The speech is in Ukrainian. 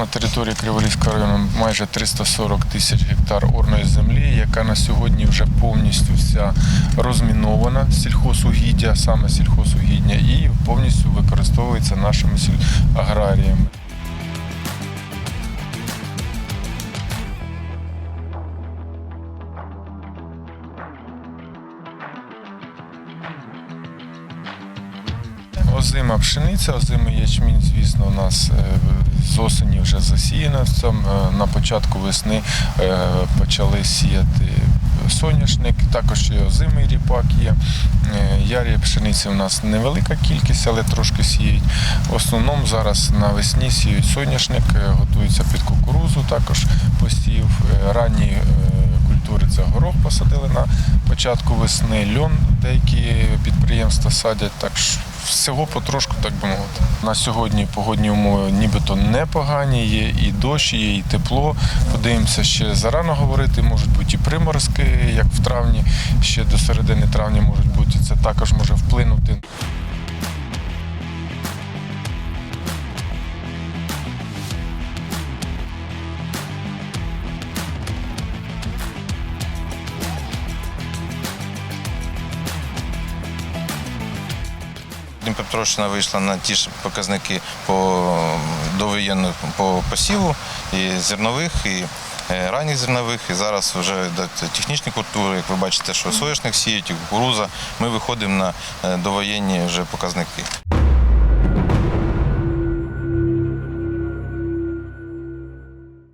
на території Криворізького району майже 340 тисяч гектар орної землі, яка на сьогодні вже повністю вся розмінована сільхозугіддя, саме сільхозугіддя, і повністю використовується нашими аграріями. Озима пшениця, озимий ячмінь, звісно, у нас е, осені вже засіяно. Е, На початку весни е, почали сіяти соняшник, також і озимий ріпак є. Е, Ярі пшениці у нас невелика кількість, але трошки сіють. В основному зараз навесні сіють соняшник, готуються під кукурузу, також посів. Ранні це горох посадили на початку весни, льон деякі підприємства садять. Так всього потрошку, так би мовити. На сьогодні погодні умови нібито непогані, є і дощ, є і тепло. Подивимося, ще зарано говорити, можуть бути і приморозки, як в травні, ще до середини травня можуть бути. Це також може вплинути. Дніпропетровщина вийшла на ті ж показники по довоєнну по посіву і зернових, і е, ранніх зернових. І зараз вже технічні культури. Як ви бачите, що соняшник сіють, і кукуруза. Ми виходимо на е, довоєнні вже показники.